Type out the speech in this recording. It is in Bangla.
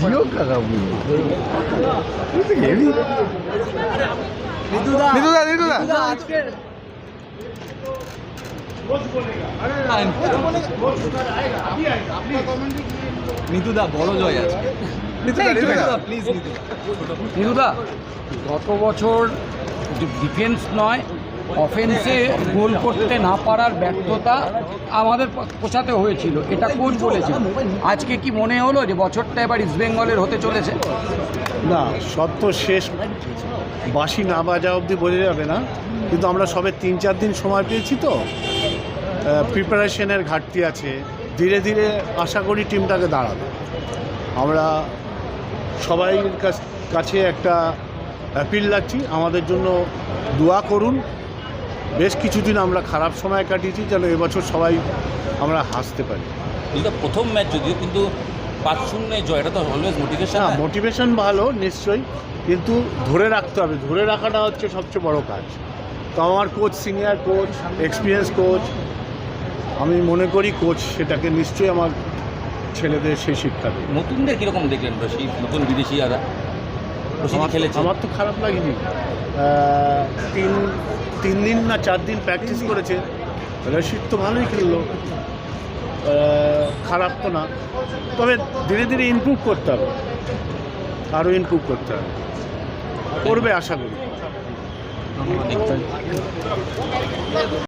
জিও কাকা হেভি নিতুদা নিতুদা নিতুদা নিতুদা আজকে নিতুদা বড় জয় আজকে নিতুদা নিতুদা প্লিজ নিতুদা নিরুদা গত বছর ডিফেন্স নয় অফেন্সে গোল করতে না পারার ব্যর্থতা আমাদের পোষাতে হয়েছিল, এটা কোচ বলেছে আজকে কি মনে হলো যে বছরটা এবার ইস্টবেঙ্গলের হতে চলেছে? না সব তো শেষ বাসি না বাজা অবধি বোঝা যাবে না, কিন্তু আমরা সবে তিন চার দিন সময় পেয়েছি তো। প্রিপারেশনের ঘাটতি আছে, ধীরে ধীরে আশা করি টিমটাকে দাঁড়াবে। আমরা সবাই কাছে একটা অ্যাপিল রাখছি, আমাদের জন্য দোয়া করুন বেশ কিছুদিন আমরা খারাপ সময় কাটিয়েছি যেন এবছর সবাই আমরা হাসতে পারি। এটা প্রথম ম্যাচ যদিও কিন্তু পাঁচ শূন্যে জয় এটা তো অলওয়েজ মোটিভেশন হ্যাঁ মোটিভেশন ভালো নিশ্চয়ই। কিন্তু ধরে রাখতে হবে ধরে রাখাটা হচ্ছে সবচেয়ে বড় কাজ। তো আমার coach senior coach experience coach আমি মনে করি কোচ সেটাকে নিশ্চয়ই আমার ছেলেদের সেই শিক্ষা দেবে। নতুনদের কীরকম দেখলেন রশি? নতুন বিদেশি আর আমার তো খারাপ লাগেনি। তিন তিন দিন না চার দিন প্র্যাকটিস করেছে। রশিদ তো ভালোই খেললো। খারাপ তো না। তবে ধীরে ধীরে ইম্প্রুভ করতে হবে। আরও ইমপ্রুভ করতে হবে। করবে আশা করি।